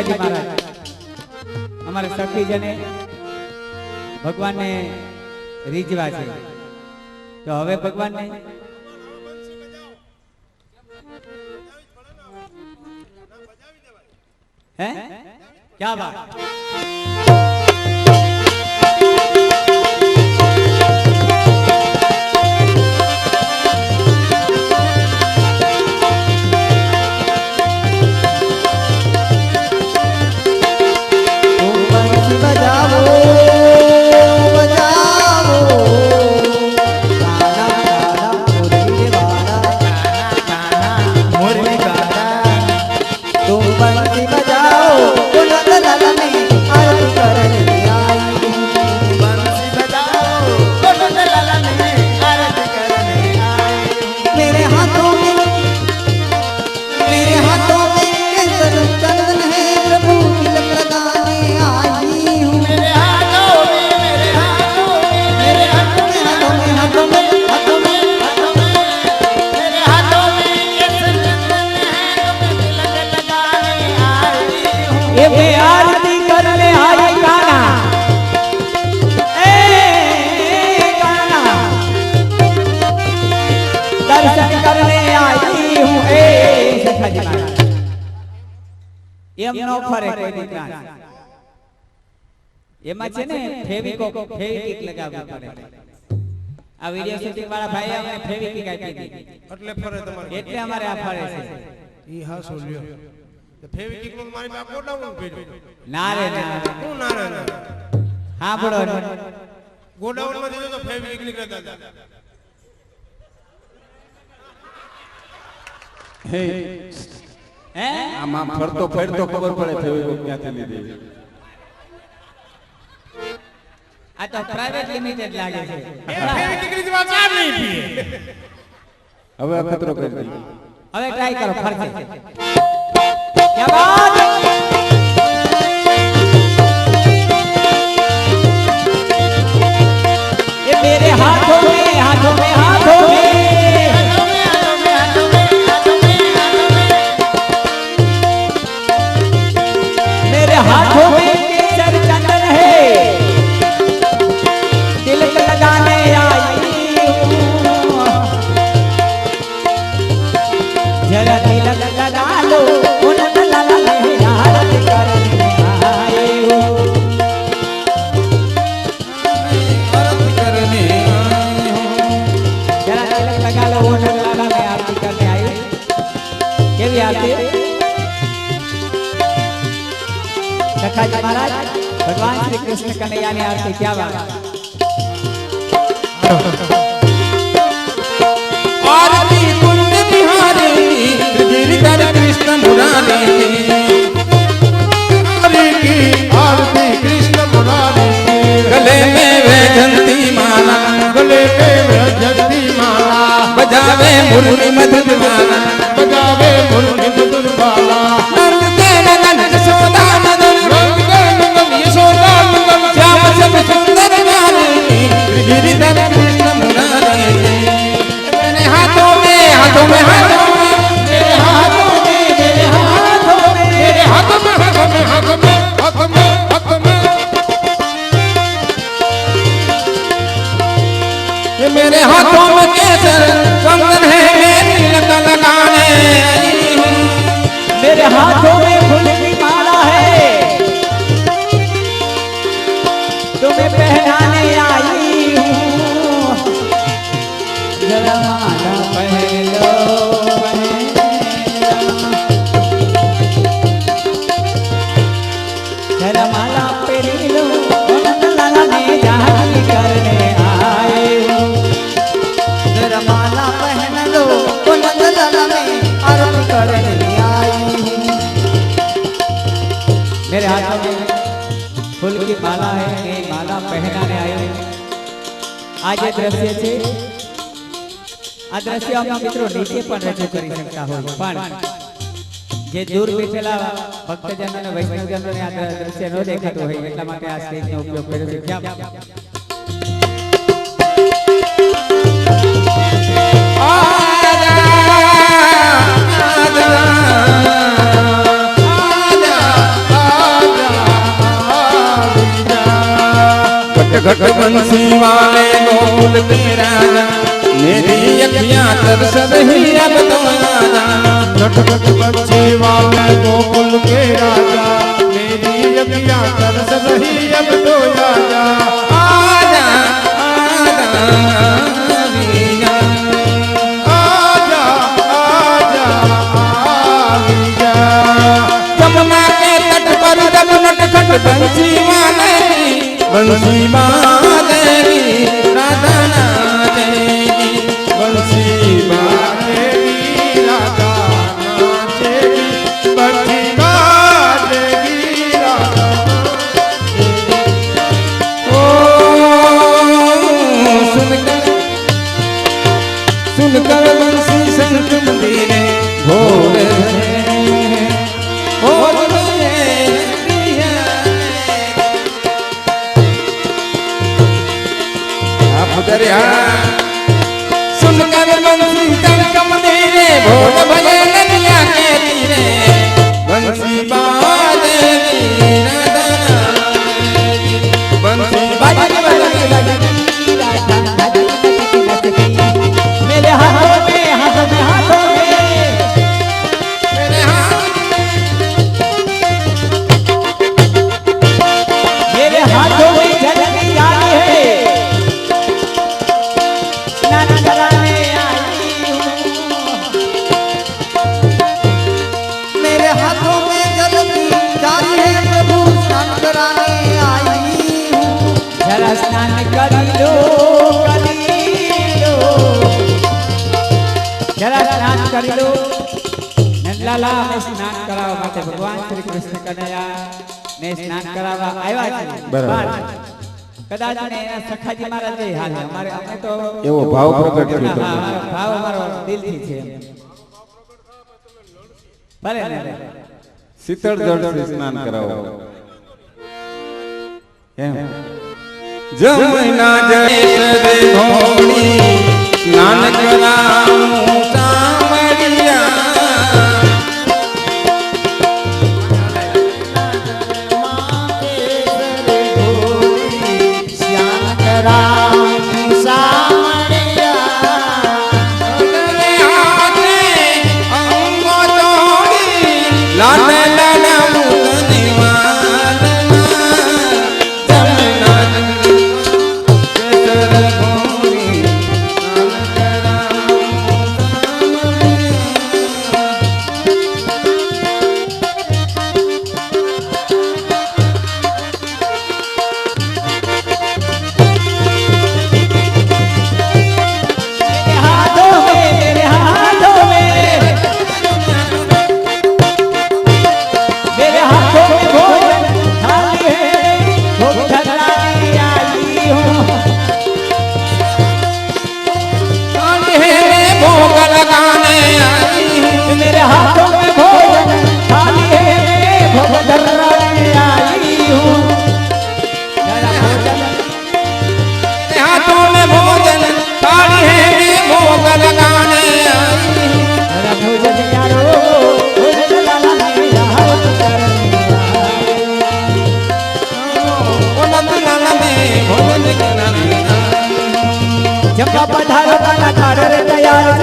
ગોગાજી મહારાજ. અમારે સખીજને ભગવાનને રીઝવા છે. તો હવે ભગવાનને હે? ક્યાં વાત? ખાધી ભાઈ અમને ફેવિક અમારે આ ફરે ગોડાઉન ના ના ના રે. હા બડો માં હે. આમાં ફરતો ફરતો ખબર પડે થયું આ પ્રાઇવેટ લિમિટેડ લાગે છે. હવે હવે ટ્રાય કરો ફરતી सखा जी महाराज, भगवान श्री कृष्ण कन्हैया ने आरती क्या बात आरती कुंज बिहारी, गिरिधर कृष्ण मुरारी। की आरती कृष्ण मुरारी। गले में वैजंती माला, गले में व्रजती माला। बजावे मुरली मधुर माला, बजावे मुरली मधुर बाला આ જે દ્રશ્ય છે. આ દ્રશ્ય અમે મિત્રો નીચે પણ રજૂ કરી શકતા હોય પણ જે દૂર બેઠેલા ભક્તજનો અને વૈષ્ણવજનોને આ દ્રશ્ય ન દેખાતું હોય એટલા માટે આ સ્ટેજનો ઉપયોગ કર્યો છે. घट घट बंसी वाले गोकुल के राजा मेरी अखियां तरस रही अब तो आजा नट नट बच्चे वाले गोकुल के राजा मेरी अखियां तरस रही अब तो 水马 सुनकर बंसी संग मंदिरे भोर भले नदिया के तीरे बंसी बाजे बंसी સ્નાન કરી લો જરા સ્નાન કરી લો. નંદલાલા અમે સ્નાન કરાવવા માટે ભગવાન શ્રી કૃષ્ણ કનૈયા ને સ્નાન કરાવવા આવ્યા છે. બરાબર. કદાચ એના સખાજી મહારાજ હાલ અમારે અમે તો એવો ભાવ પ્રગટ કર્યો ભાવ અમારો દિલથી છે. ભલે શીતળ જળ સ્નાન કરાવો. એમ. જમના જળે ધોળી સ્નાન કરાવું સામરિયા যায়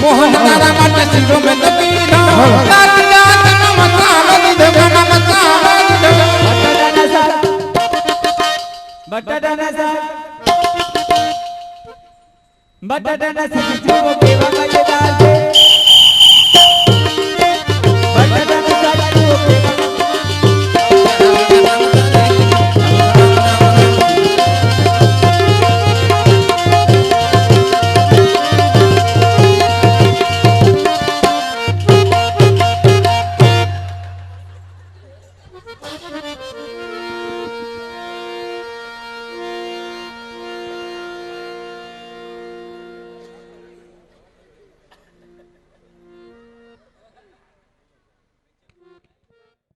મોહન તારા માટે બટાટાના બટાટાના શાક બટાટાના